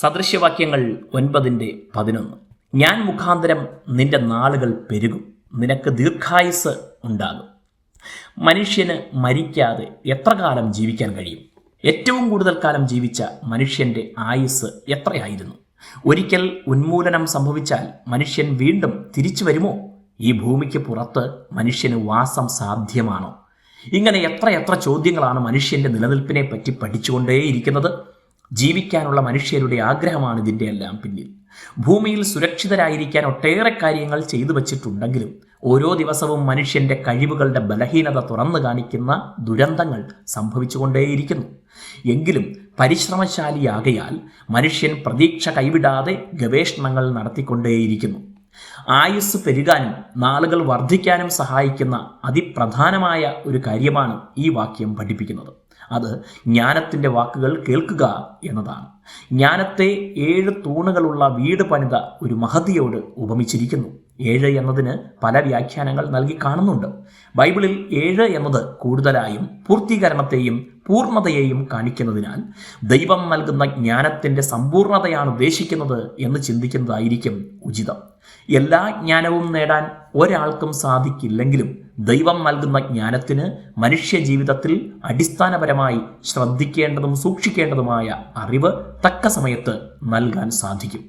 സദൃശ്യവാക്യങ്ങൾ ഒൻപതിന്റെ പതിനൊന്ന്. ഞാൻ മുഖാന്തരം നിന്റെ നാളുകൾ പെരുകും. നിനക്ക് ദീർഘായുസ് ഉണ്ടാകും. മനുഷ്യന് മരിക്കാതെ എത്ര കാലം ജീവിക്കാൻ കഴിയും? ഏറ്റവും കൂടുതൽ കാലം ജീവിച്ച മനുഷ്യന്റെ ആയുസ് എത്രയായിരുന്നു? ഒരിക്കൽ ഉന്മൂലനം സംഭവിച്ചാൽ മനുഷ്യൻ വീണ്ടും തിരിച്ചു വരുമോ? ഈ ഭൂമിക്ക് പുറത്ത് മനുഷ്യന് വാസം സാധ്യമാണോ? ഇങ്ങനെ എത്രയെത്ര എത്ര ചോദ്യങ്ങളാണ് മനുഷ്യന്റെ നിലനിൽപ്പിനെ പറ്റി പഠിച്ചുകൊണ്ടേയിരിക്കുന്നത്? ജീവിക്കാനുള്ള മനുഷ്യരുടെ ആഗ്രഹമാണ് ഇതിന്റെ എല്ലാം പിന്നിൽ. ഭൂമിയിൽ സുരക്ഷിതരായിരിക്കാൻ ഒട്ടേറെ കാര്യങ്ങൾ ചെയ്തു വച്ചിട്ടുണ്ടെങ്കിലും ഓരോ ദിവസവും മനുഷ്യന്റെ കഴിവുകളുടെ ബലഹീനത തുറന്നു കാണിക്കുന്ന ദുരന്തങ്ങൾ സംഭവിച്ചുകൊണ്ടേയിരിക്കുന്നു. എങ്കിലും പരിശ്രമശാലിയാകയാൽ മനുഷ്യൻ പ്രതീക്ഷ കൈവിടാതെ ഗവേഷണങ്ങൾ നടത്തിക്കൊണ്ടേയിരിക്കുന്നു. ആയുസ് പെരുകാനും നാളുകൾ വർദ്ധിക്കാനും സഹായിക്കുന്ന അതിപ്രധാനമായ ഒരു കാര്യമാണ് ഈ വാക്യം പഠിപ്പിക്കുന്നത്. അത് ജ്ഞാനത്തിന്റെ വാക്കുകൾ കേൾക്കുക എന്നതാണ്. ജ്ഞാനത്തെ ഏഴ് തൂണുകളുള്ള വീട് പണിത ഒരു മഹതിയോട് ഉപമിച്ചിരിക്കുന്നു. ഏഴ് എന്നതിന് പല വ്യാഖ്യാനങ്ങൾ നൽകി കാണുന്നുണ്ട്. ബൈബിളിൽ ഏഴ് എന്നത് കൂടുതലായും പൂർത്തീകരണത്തെയും പൂർണതയെയും കാണിക്കുന്നതിനാൽ ദൈവം നൽകുന്ന ജ്ഞാനത്തിന്റെ സമ്പൂർണതയാണ് ഉദ്ദേശിക്കുന്നത് എന്ന് ചിന്തിക്കുന്നതായിരിക്കും ഉചിതം. എല്ലാ ജ്ഞാനവും നേടാൻ ഒരാൾക്കും സാധിക്കില്ലെങ്കിലും ദൈവം നൽകുന്ന ജ്ഞാനത്തിന് മനുഷ്യ ജീവിതത്തിൽ അടിസ്ഥാനപരമായി ശ്രദ്ധിക്കേണ്ടതും സൂക്ഷിക്കേണ്ടതുമായ അറിവ് തക്ക സമയത്ത് നൽകാൻ സാധിക്കും.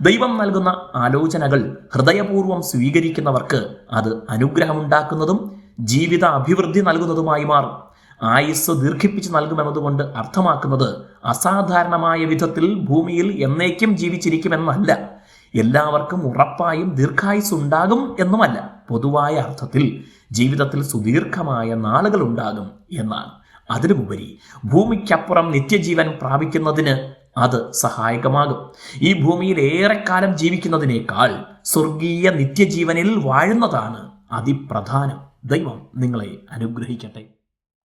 ദൈവം നൽകുന്ന ആലോചനകൾ ഹൃദയപൂർവം സ്വീകരിക്കുന്നവർക്ക് അത് അനുഗ്രഹമുണ്ടാക്കുന്നതും ജീവിത അഭിവൃദ്ധി നൽകുന്നതുമായി മാറും. ആയുസ് ദീർഘിപ്പിച്ച് നൽകുമെന്നതുകൊണ്ട് അർത്ഥമാക്കുന്നത് അസാധാരണമായ വിധത്തിൽ ഭൂമിയിൽ എന്നേക്കും ജീവിച്ചിരിക്കുമെന്നല്ല. എല്ലാവർക്കും ഉറപ്പായും ദീർഘായുസ് ഉണ്ടാകും എന്നുമല്ല. പൊതുവായ അർത്ഥത്തിൽ ജീവിതത്തിൽ സുദീർഘമായ നാളുകൾ ഉണ്ടാകും എന്നാണ്. അതിനുപരി ഭൂമിക്കപ്പുറം നിത്യജീവൻ പ്രാപിക്കുന്നതിന് അത് സഹായകമാകും. ഈ ഭൂമിയിൽ ഏറെക്കാലം ജീവിക്കുന്നതിനേക്കാൾ സ്വർഗീയ നിത്യജീവനിൽ വാഴുന്നതാണ് അതിപ്രധാനം. ദൈവം നിങ്ങളെ അനുഗ്രഹിക്കട്ടെ.